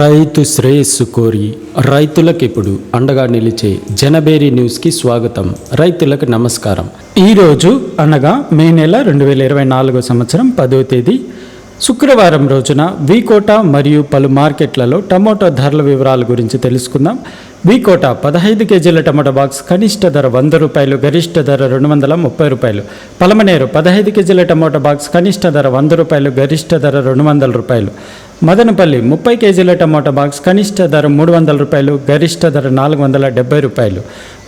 రైతు శ్రేయస్సు కోరి రైతులకు ఇప్పుడు అండగా నిలిచే జనబేరి న్యూస్కి స్వాగతం. రైతులకు నమస్కారం. ఈరోజు అనగా మే నెల రెండు వేల ఇరవై నాలుగో సంవత్సరం పదో తేదీ. శుక్రవారం రోజున వీకోట మరియు పలు మార్కెట్లలో టమోటా ధరల వివరాల గురించి తెలుసుకుందాం. వీకోట పదహైదు కేజీల టమాటా బాక్స్ కనిష్ట ధర వంద రూపాయలు గరిష్ట ధర రెండు వందల ముప్పై రూపాయలు. పలమనేరు పదహైదు కేజీల టమాటా బాక్స్ కనిష్ట ధర వంద రూపాయలు గరిష్ట ధర రెండు వందల రూపాయలు. మదనపల్లి ముప్పై కేజీల టమాటా బాక్స్ కనిష్ట ధర మూడు వందల రూపాయలు గరిష్ట ధర నాలుగు వందల డెబ్బై రూపాయలు.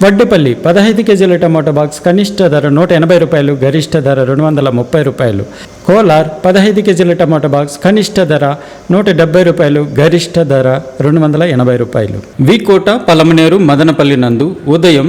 వడ్డేపల్లి పదహైదు కేజీల టమాటా బాక్స్ కనిష్ట ధర నూట ఎనభై రూపాయలు గరిష్ట ధర రెండు వందల ముప్పై రూపాయలు. కోలార్ పదహైదు కేజీల టమాటా బాక్స్ కనిష్ట ధర నూట డెబ్బై రూపాయలు గరిష్ట ధర రెండు వందల ఎనభై రూపాయలు. వికోట పలమనేరు మదనపల్లి నందు ఉదయం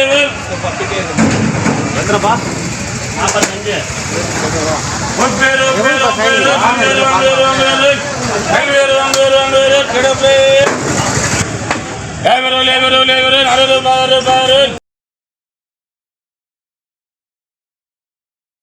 எத்தனைப்பா நாற்பத்தஞ்சு முப்பேரு கிடப்பே ஏவரோ லேவரோ லேவரோ அறுபது பாரு பாரு.